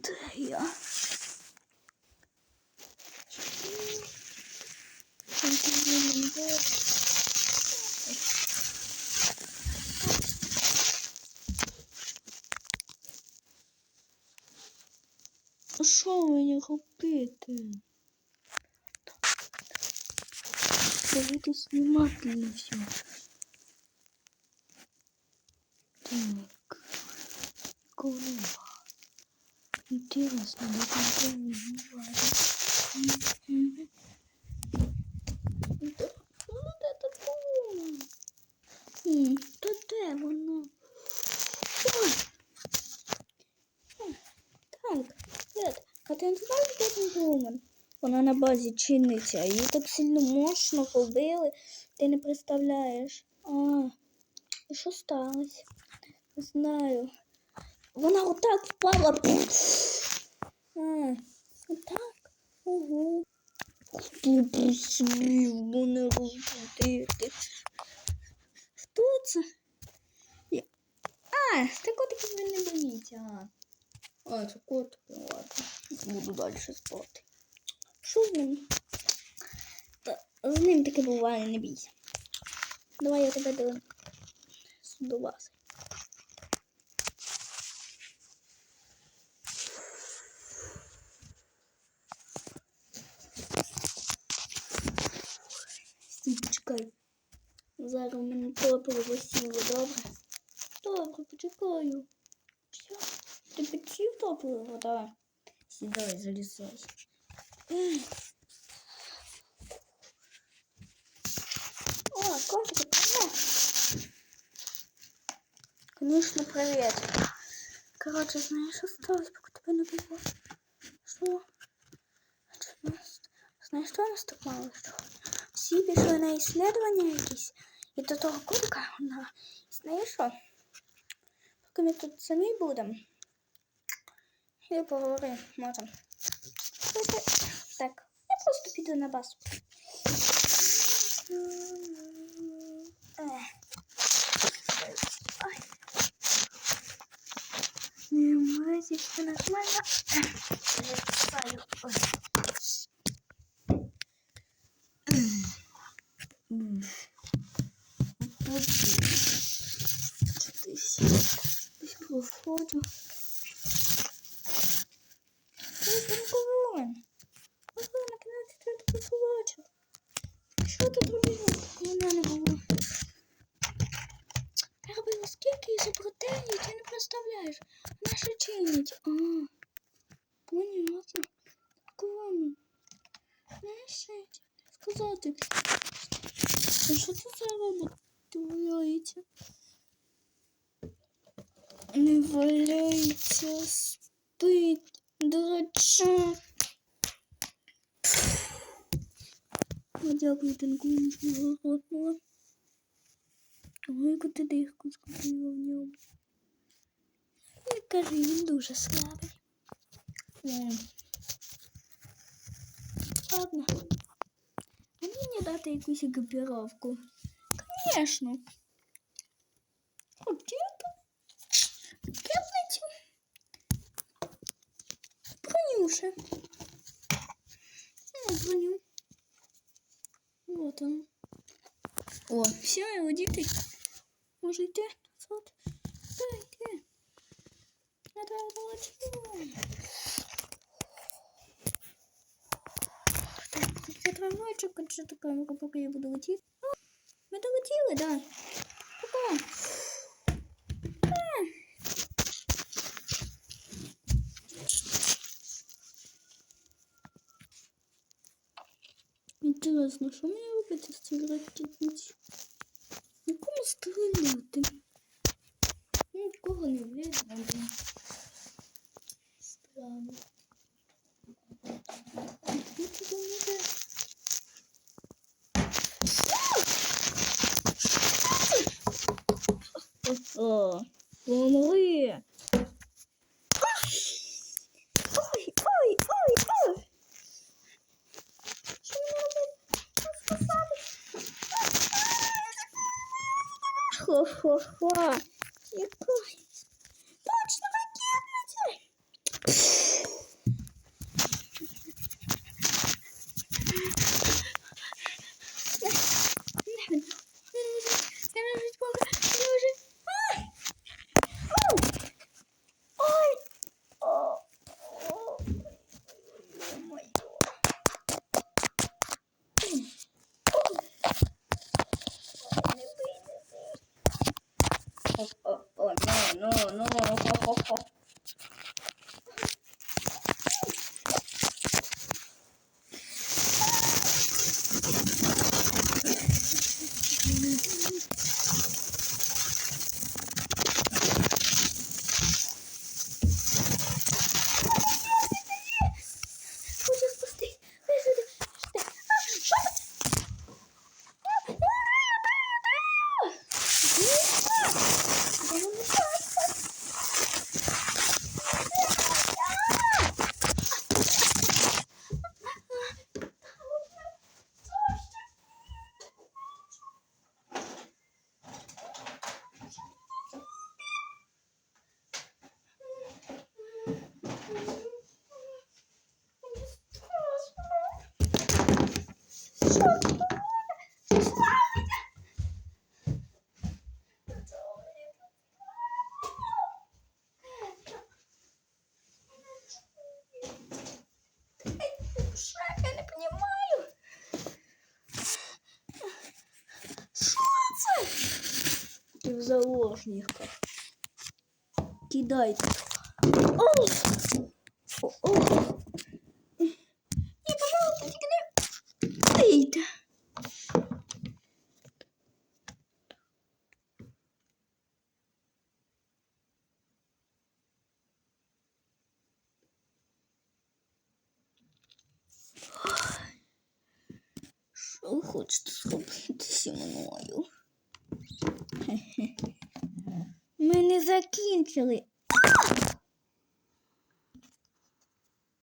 Де я? Там повинен бути. А Що мені робити? Давайте знімати і все. Так. Нікого Интересно, да там бывает. Да, ну де Та Так, Дед, а ти не знаєш, де там Блумен? Вона на базі чиниться, її так сильно мощно побили, ти не представляєш. А, і що сталося? Не знаю. Вона отак впала. А, отак. Ого. Хто посмів мене розбудити? Хто це? Я- А, це котики ви не боїться. А, а це котики, ладно. Буду далі спати. Що з ним? Та, з ним таке буває, не бійся. Давай я тебе до, до вас. почекай. Зараз у мене топливо сіло, добре? Добре, почекаю. Все, ти підсів топливо, так? Сідай, залізай. Ей. О, котики, привет. Конечно, привет. Короче, знаешь, что осталось, пока тебя не было? Что? Что у нас- Знаєш, що у нас так мало що? Всі пішли на іслідування якісь. І до того курка вона. Знаєш що? Поки ми тут самі будемо. Я поговорю, можем. Давайте- Так, я просто піду на бас. Ех. Ой. Не вроде все нормально. Залезаю. Ой. Здесь проходу. Ой, там ковен. Ой, наконец ты это побачив. Що ти робив? Мене не було. Я робила скільки ізобретень, ти не представляєш. Вона ще чинить. А, понятно. Кому? Знаєш, що я хотіла сказати? А що це за робот? Ти валяється? Не валяється, спить, дурачок. Ну, дякую, тинку, нічого ротнула. Ой, яку дихку скупила в ньому. Не кажи, він дуже слабий. М. Ладно. А мені дати якусь екіпіровку? Конечно. Одету. Кепницю. Бронюша. Ну, броню. Вот он. О, все, я водитель. Може йти назад? Да, йди. Это молодчина. Так, це трамвайчик, а що таке, ну поки я буду летіти. О, ми долетіли, да. Пока. А. Інтересно, що мені робити з цією ракетницею? Нікому стріляти? Нікого не видно. блін. Странно. Хо-хо-хо. О, ну, ну, ну, хо-хо-хо. Хочу спасти. Висади. Що ти? Шаг, я не понимаю. Що це? Ти в заложниках. Кидайте. О! О, Що ви хочете зробити зі мною? Ми не закінчили.